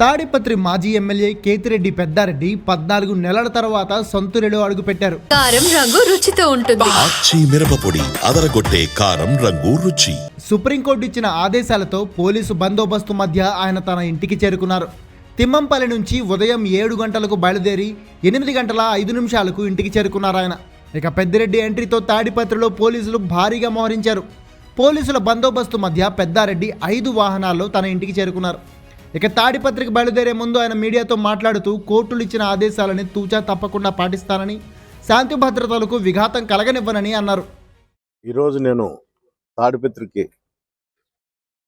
తాడిపత్రి మాజీ ఎమ్మెల్యే కేతిరెడ్డి పెద్దారెడ్డి పద్నాలుగు నెలల తర్వాత సొంతూరులో అడుగుపెట్టారు. కారం రంగు రుచితో ఉంటుంది. ఆచి మిరపపొడి అదరగొట్టే కారం రంగు రుచి. సుప్రీంకోర్టు ఇచ్చిన ఆదేశాలతో పోలీసు బందోబస్తు మధ్య ఆయన తన ఇంటికి చేరుకున్నారు. తిమ్మంపల్లి నుంచి ఉదయం ఏడు గంటలకు బయలుదేరి ఎనిమిది గంటల ఐదు నిమిషాలకు ఇంటికి చేరుకున్నారు ఆయన. ఇక పెద్దిరెడ్డి ఎంట్రీతో తాడిపత్రిలో పోలీసులు భారీగా మోహరించారు. పోలీసుల బందోబస్తు మధ్య పెద్దారెడ్డి ఐదు వాహనాల్లో తన ఇంటికి చేరుకున్నారు. ఇక తాడిపత్రికి బయలుదేరే ముందు ఆయన మీడియాతో మాట్లాడుతూ కోర్టులు ఇచ్చిన ఆదేశాలని తూచా తప్పకుండా పాటిస్తానని శాంతి భద్రతలకు విఘాతం కలగనివ్వనని అన్నారు. ఈరోజు నేను తాడిపత్రికి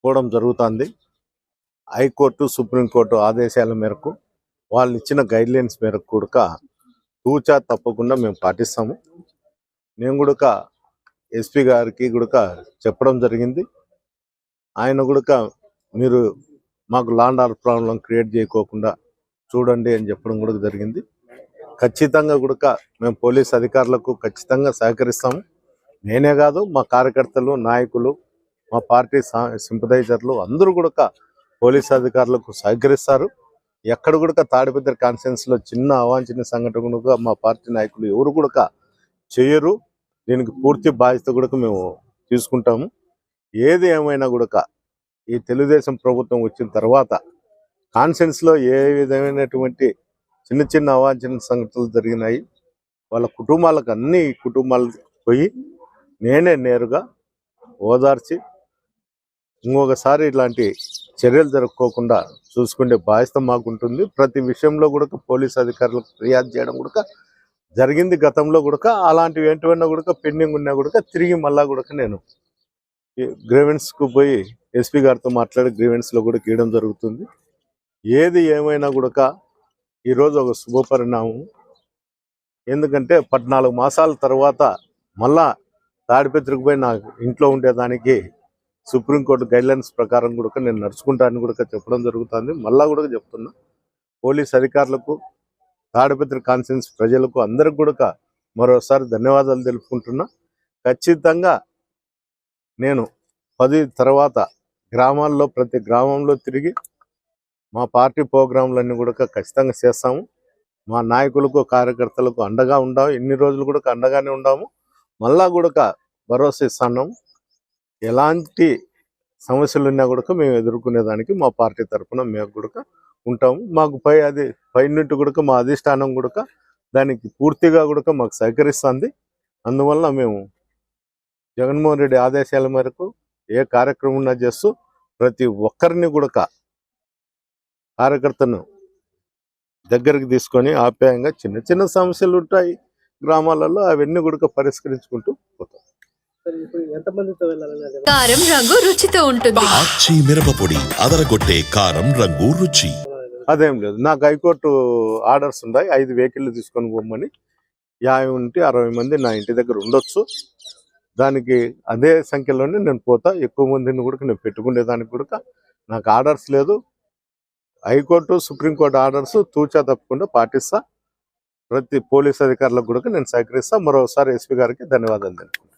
పోవడం జరుగుతుంది. హైకోర్టు సుప్రీంకోర్టు ఆదేశాల మేరకు వాళ్ళు ఇచ్చిన గైడ్లైన్స్ మేరకు కూడా తూచా తప్పకుండా మేము పాటిస్తాము. నేను కూడా ఎస్పీ గారికి కూడా చెప్పడం జరిగింది. ఆయన కూడా మీరు మాకు లాండ్ ఆర్డర్ ప్రాబ్లం క్రియేట్ చేయకోకుండా చూడండి అని చెప్పడం కూడా జరిగింది. ఖచ్చితంగా కూడా మేము పోలీస్ అధికారులకు ఖచ్చితంగా సహకరిస్తాము. నేనే కాదు మా కార్యకర్తలు నాయకులు మా పార్టీ సింపదైజర్లు అందరూ కూడా పోలీస్ అధికారులకు సహకరిస్తారు. ఎక్కడ కూడా తాడిపత్రి కాన్ఫరెన్స్లో చిన్న అవాంఛనీయ సంఘటన కూడా మా పార్టీ నాయకులు ఎవరు కూడా చేయరు. దీనికి పూర్తి బాధ్యత కూడా మేము తీసుకుంటాము. ఏది ఏమైనా కూడా ఈ తెలుగుదేశం ప్రభుత్వం వచ్చిన తర్వాత కాన్సెన్స్లో ఏ విధమైనటువంటి చిన్న చిన్న అవాంఛన సంఘటనలు జరిగినాయి వాళ్ళ కుటుంబాలకు అన్ని కుటుంబాలకు పోయి నేనే నేరుగా ఓదార్చి ఇంకొకసారి ఇలాంటి చర్యలు జరుపుకోకుండా చూసుకునే బాధ్యత మాకు ఉంటుంది ప్రతి విషయంలో కూడా పోలీస్ అధికారులకు ఫిర్యాదు చేయడం కూడా జరిగింది గతంలో కూడా. అలాంటివి ఏంటివన్నా కూడా పెండింగ్ ఉన్నా కూడా తిరిగి మళ్ళా కూడా నేను గ్రీవెన్స్కు పోయి ఎస్పీ గారితో మాట్లాడి గ్రీవెన్స్లో కూడా గీయడం జరుగుతుంది. ఏది ఏమైనా కూడా ఈరోజు ఒక శుభపరిణామం. ఎందుకంటే పద్నాలుగు మాసాల తర్వాత మళ్ళా తాడిపత్రికి పోయి నా ఇంట్లో ఉండేదానికి సుప్రీంకోర్టు గైడ్లైన్స్ ప్రకారం కూడా నేను నడుచుకుంటానని కూడా చెప్పడం జరుగుతుంది. మళ్ళా కూడా చెప్తున్నా. పోలీస్ అధికారులకు తాడిపత్రి కాన్సెన్స్ ప్రజలకు అందరికి కూడా మరోసారి ధన్యవాదాలు తెలుపుకుంటున్నా. ఖచ్చితంగా నేను పది తర్వాత గ్రామాల్లో ప్రతి గ్రామంలో తిరిగి మా పార్టీ ప్రోగ్రాంలన్నీ కూడా ఖచ్చితంగా చేస్తాము. మా నాయకులకు కార్యకర్తలకు అండగా ఉండాము. ఎన్ని రోజులు కూడా అండగానే ఉండాము. మళ్ళా కూడా భరోసా ఇస్తున్నాము ఎలాంటి సమస్యలు ఉన్నా కూడా మేము ఎదుర్కొనేదానికి మా పార్టీ తరఫున మేము కూడా ఉంటాము. మాకు పై అది పై నుండి కూడా మా అధిష్టానం కూడా దానికి పూర్తిగా కూడా మాకు సహకరిస్తుంది. అందువల్ల మేము జగన్మోహన్ రెడ్డి ఆదేశాల మేరకు ఏ కార్యక్రమం ఉన్నా చేస్తూ ప్రతి ఒక్కరిని కూడా కార్యకర్తను దగ్గరికి తీసుకొని ఆప్యాయంగా చిన్న చిన్న సమస్యలు ఉంటాయి గ్రామాలలో అవన్నీ కూడా పరిష్కరించుకుంటూ పోతాం. కారం రంగు రుచితో ఉంటుంది. మిరపపొడి అదరగొట్టే కారం రంగు రుచి. అదేం లేదు. నాకు హైకోర్టు ఆర్డర్స్ ఉన్నాయి. ఐదు వెహికల్ తీసుకొని పోమని. యాభై ఉంటే అరవై మంది నా ఇంటి దగ్గర ఉండొచ్చు. దానికి అదే సంఖ్యలోనే నేను పోతా. ఎక్కువ మందిని కూడా నేను పెట్టుకునేదానికి కూడా నాకు ఆర్డర్స్ లేదు. హైకోర్టు సుప్రీంకోర్టు ఆర్డర్స్ తూచా తప్పకుండా పాటిస్తా. ప్రతి పోలీస్ అధికారులకు కూడా నేను సహకరిస్తా. మరోసారి ఎస్పీ గారికి ధన్యవాదాలు తెలుపుకుంటాను